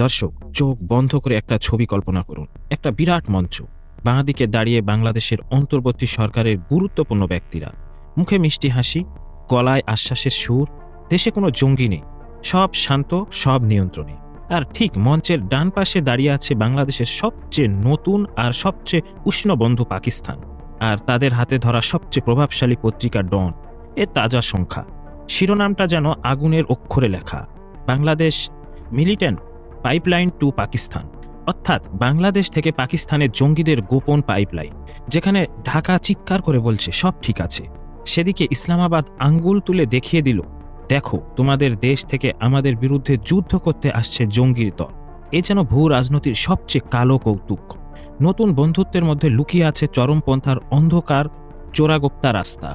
দর্শক, চোখ বন্ধ করে একটা ছবি কল্পনা করুন। একটা বিরাট মঞ্চ। বাঁদিকে দাঁড়িয়ে বাংলাদেশের অন্তর্বর্তী সরকারের গুরুত্বপূর্ণ ব্যক্তিরা। মুখে মিষ্টি হাসি, গলায় আশ্বাসের সুর, দেশে কোনো জঙ্গি নেই। সব শান্ত, সব নিয়ন্ত্রণে। আর ঠিক মঞ্চের ডান পাশে দাঁড়িয়ে আছে বাংলাদেশের সবচেয়ে নতুন আর সবচেয়ে উষ্ণ বন্ধু পাকিস্তান। আর তাদের হাতে ধরা সবচেয়ে প্রভাবশালী পত্রিকা ডন। এর তাজা সংখ্যা। শিরোনামটা যেন আগুনের অক্ষরে লেখা। Bangladesh militant pipeline to Pakistan, অর্থাৎ বাংলাদেশ থেকে পাকিস্তানের জঙ্গিদের গোপন পাইপলাইন, যেখানে ঢাকা চিৎকার করে বলছে, সব ঠিক আছে। সেদিকে ইসলামাবাদ আঙ্গুল তুলে দেখিয়ে দিল, দেখো, তোমাদের দেশ থেকে আমাদের বিরুদ্ধে যুদ্ধ করতে আসছে জঙ্গির দল। এ যেন ভূ রাজনীতির সবচেয়ে কালো কৌতুক। নতুন বন্ধুত্বের মধ্যে লুকিয়ে আছে চরমপন্থার অন্ধকার, চোরাগোপ্তা রাস্তা।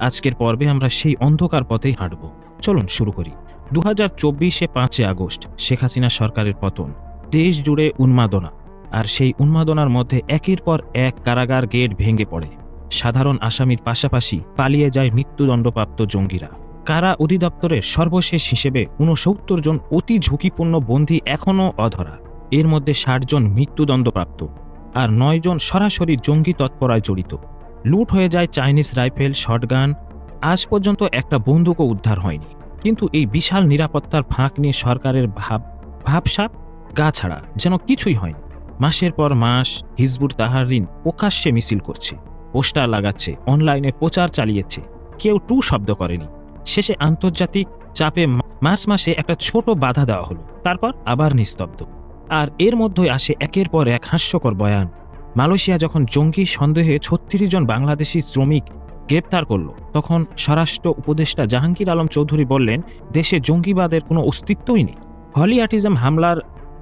আজকের পর্বে আমরা সেই অন্ধকার পথেই হাঁটব। চলুন শুরু করি। দু হাজার চব্বিশে পাঁচই আগস্ট শেখ হাসিনা সরকারের পতন। দেশ জুড়ে উন্মাদনা, আর সেই উন্মাদনার মধ্যে একের পর এক কারাগার গেট ভেঙে পড়ে। সাধারণ আসামির পাশাপাশি পালিয়ে যায় মৃত্যুদণ্ডপ্রাপ্ত জঙ্গিরা। কারা অধিদপ্তরের সর্বশেষ হিসেবে ঊনসত্তর জন অতি ঝুঁকিপূর্ণ বন্দী এখনও অধরা? এর মধ্যে ষাট জন মৃত্যুদণ্ডপ্রাপ্ত, আর নয় জন সরাসরি জঙ্গি তৎপরায় জড়িত। লুট হয়ে যায় চাইনিজ রাইফেল, শটগান। আজ পর্যন্ত একটা বন্দুকও উদ্ধার হয়নি। কিন্তু এই বিশাল নিরাপত্তার ফাঁক নিয়ে সরকারের ভাব ভাবসাপ গা ছাড়া যেন কিছুই হয়নি। মাসের পর মাস হিজবুর তাহারিন প্রকাশ্যে মিছিল করছে, পোস্টার লাগাচ্ছে, অনলাইনে প্রচার চালিয়েছে। কেউ টু শব্দ করেনি। শেষে আন্তর্জাতিক চাপে মার্চ মাসে একটা ছোট বাধা দেওয়া হলো, তারপর আবার নিস্তব্ধ। আর এর মধ্যেই আসে একের পর এক হাস্যকর বয়ান। মালয়েশিয়া যখন জঙ্গি সন্দেহে ছত্রিশ জন বাংলাদেশি শ্রমিক গ্রেপ্তার করল। তখন স্বরাষ্ট্র উপদেষ্টা জাহাঙ্গীর আলম চৌধুরী বললেন, দেশে জঙ্গিবাদের কোনো অস্তিত্বই নেই। হলিয়াটিজম হামলার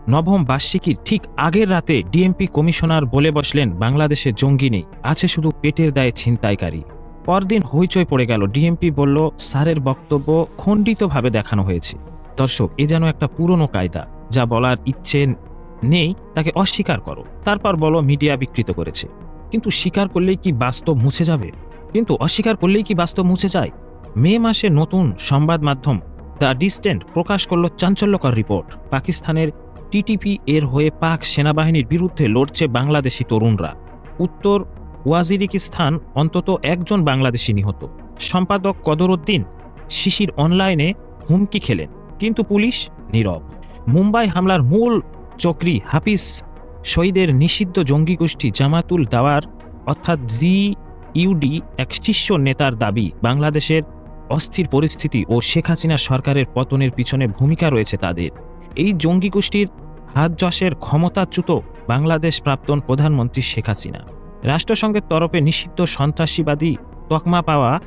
নবম বার্ষিকীর ঠিক আগের রাতে ডিএমপি কমিশনার বলে বসলেন, বাংলাদেশে জঙ্গি নেই, আছে শুধু পেটের দায়ে ছিনতাইকারী। পরদিন হইচই পড়ে গেল। ডিএমপি বলল, স্যারের বক্তব্য খণ্ডিতভাবে দেখানো হয়েছে। দর্শক, এ যেন একটা পুরনো কায়দা, যা বলার ইচ্ছে নেই, তাকে অস্বীকার করো। তারপর বলো, মিডিয়া বিকৃত করেছে। কিন্তু স্বীকার করলেই কি বাস্তব মুছে যাবে? কিন্তু অস্বীকার করলেই কি বাস্তব মুছে যায়? মে মাসে নতুন সংবাদ মাধ্যম দ্য ডিস্টেন্ট প্রকাশ করল চাঞ্চল্যকর রিপোর্ট। পাকিস্তানের টিটিপি এর হয়ে পাক সেনাবাহিনীর বিরুদ্ধে লড়ছে বাংলাদেশি তরুণরা। উত্তর ওয়াজিরিকিস্তান অন্তত একজন বাংলাদেশি নিহত। সম্পাদক কদরউদ্দিন শিশির অনলাইনে হুমকি খেলেন, কিন্তু পুলিশ নীরব। মুম্বাই হামলার মূল চক্রী হাফিজ শহীদের নিষিদ্ধ জঙ্গি গোষ্ঠী জামাতুল দাওয়ার, অর্থাৎ জি ইউডি এক শীর্ষ নেতার দাবি, বাংলাদেশের অস্থির পরিস্থিতি ও শেখ হাসিনা সরকারের পতনের পিছনে ভূমিকা রয়েছে তাদের। এই জঙ্গি গোষ্ঠীর হাত যশের ক্ষমতাচ্যুত বাংলাদেশ প্রাক্তন প্রধানমন্ত্রী শেখ হাসিনা। রাষ্ট্রসংঘের তরফে নিষিদ্ধ সন্ত্রাসীবাদী তকমা পাওয়া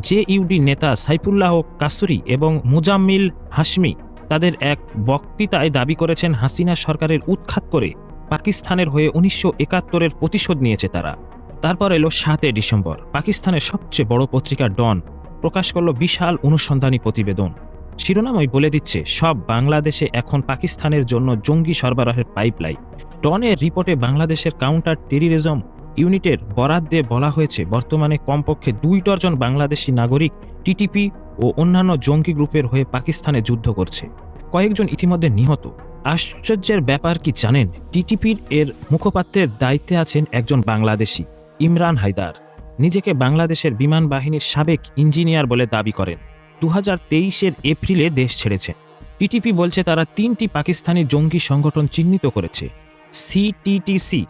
জে ইউডি নেতা সাইফুল্লাহ কাসুরি এবং মুজাম্মিল হাসমি তাদের এক বক্তৃতায় দাবি করেছেন, হাসিনা সরকারের উৎখাত করে পাকিস্তানের হয়ে উনিশশো একাত্তরের প্রতিশোধ নিয়েছে তারা। তারপর এলো সাতই ডিসেম্বর। পাকিস্তানের সবচেয়ে বড় পত্রিকা ডন প্রকাশ করল বিশাল অনুসন্ধানী প্রতিবেদন। শিরোনামই বলে দিচ্ছে, সব বাংলাদেশে এখন পাকিস্তানের জন্য জঙ্গি সরবরাহের পাইপলাইন ডনের রিপোর্টে বাংলাদেশের কাউন্টার টেরিরিজম ইউনিটের বরাদ দিয়ে বলা হয়েছে, বর্তমানে কমপক্ষে দুই ডজন বাংলাদেশি নাগরিক টিটিপি ও অন্যান্য জঙ্গি গ্রুপের হয়ে পাকিস্তানে যুদ্ধ করছে। কয়েকজন ইতিমধ্যে নিহত। আশ্চর্যের ব্যাপার কি জানেন? টিটিপির এর মুখপাত্রের দায়িত্বে আছেন একজন বাংলাদেশি। ইমরান হায়দার। নিজেকে বাংলাদেশের বিমান বাহিনীর সাবেক ইঞ্জিনিয়ার বলে দাবি করেন। দু হাজার তেইশের এপ্রিলে দেশ ছেড়েছে। টিটিপি বলছে তারা তিনটি পাকিস্তানি জঙ্গি সংগঠন চিহ্নিত করেছে। সিটিটিসি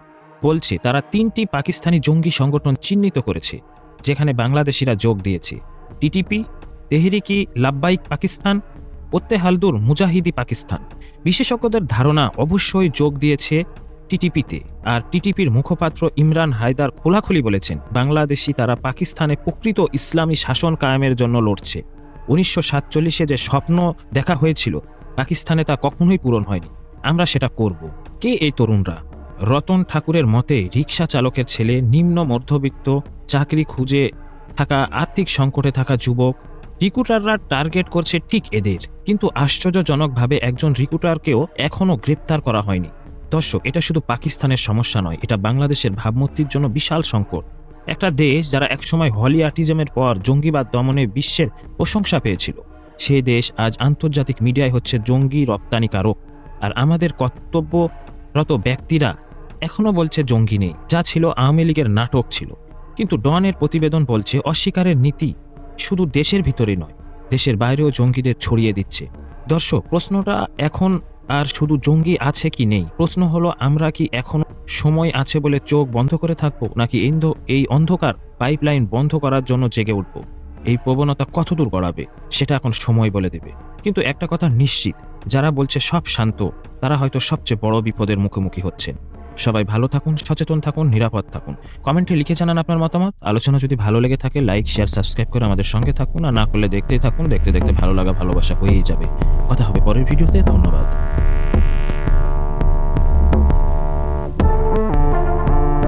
বলছে তারা তিনটি পাকিস্তানি জঙ্গি সংগঠন চিহ্নিত করেছে, যেখানে বাংলাদেশিরা যোগ দিয়েছে। টিটিপি, তেহরিকি লাব্বাইক পাকিস্তান, ওত্তেহালদুর মুজাহিদি পাকিস্তান। বিশেষজ্ঞদের ধারণা অবশ্যই যোগ দিয়েছে টিটিপিতে। আর টিটিপির মুখপাত্র ইমরান হায়দার খোলাখুলি বলেছেন, বাংলাদেশি তারা পাকিস্তানে প্রকৃত ইসলামী শাসন কায়েমের জন্য লড়ছে। উনিশশো সাতচল্লিশে যে স্বপ্ন দেখা হয়েছিল, পাকিস্তানে তা কখনোই পূরণ হয়নি। আমরা সেটা করব। কে এই তরুণরা? রতন ঠাকুরের মতে রিক্সা চালকের ছেলে, নিম্ন মধ্যবিত্ত, চাকরি খুঁজে থাকা, আর্থিক সংকটে থাকা যুবক, রিক্রুটাররা টার্গেট করছে ঠিক এদের। কিন্তু আশ্চর্যজনকভাবে একজন রিক্রুটারকেও এখনও গ্রেপ্তার করা হয়নি। দর্শক, এটা শুধু পাকিস্তানের সমস্যা নয়, এটা বাংলাদেশের ভাবমূর্তির জন্য বিশাল সংকট। একটা দেশ যারা একসময় হলি আর্টিজমের পর জঙ্গিবাদ দমনে বিশ্বের প্রশংসা পেয়েছিল সেই দেশ আজ আন্তর্জাতিক মিডিয়ায় হচ্ছে জঙ্গি রপ্তানিকারক। আর আমাদের কর্তব্যরত ব্যক্তিরা এখনও বলছে জঙ্গি নেই, যা ছিল আওয়ামী লীগের নাটক ছিল। কিন্তু ডনের প্রতিবেদন বলছে অস্বীকারের নীতি শুধু দেশের ভিতরে নয়, দেশের বাইরেও জঙ্গিদের ছড়িয়ে দিচ্ছে। দর্শক, প্রশ্নটা এখন আর শুধু জঙ্গি আছে কি নেই? প্রশ্ন হলো, আমরা কি এখন সময় আছে বলে চোখ বন্ধ করে থাকব, নাকি এই অন্ধকার পাইপলাইন বন্ধ করার জন্য জেগে উঠব? এই প্রবণতা কতদূর গড়াবে, সেটা এখন সময় বলে দেবে। কিন্তু একটা কথা নিশ্চিত, যারা বলছে সব শান্ত, তারা হয়তো সবচেয়ে বড় বিপদের মুখোমুখি হচ্ছেন। সবাই ভালো থাকুন, সচেতন থাকুন, নিরাপদ থাকুন। কমেন্টে লিখে জানান আপনার মতামত। আলোচনা যদি ভালো লেগে থাকে, লাইক, শেয়ার, সাবস্ক্রাইব করে আমাদের সঙ্গে থাকুন। আর না করলে দেখতেই থাকুন। দেখতে দেখতে ভালো লাগা, ভালোবাসা হয়েই যাবে। কথা হবে পরের ভিডিওতে। ধন্যবাদ।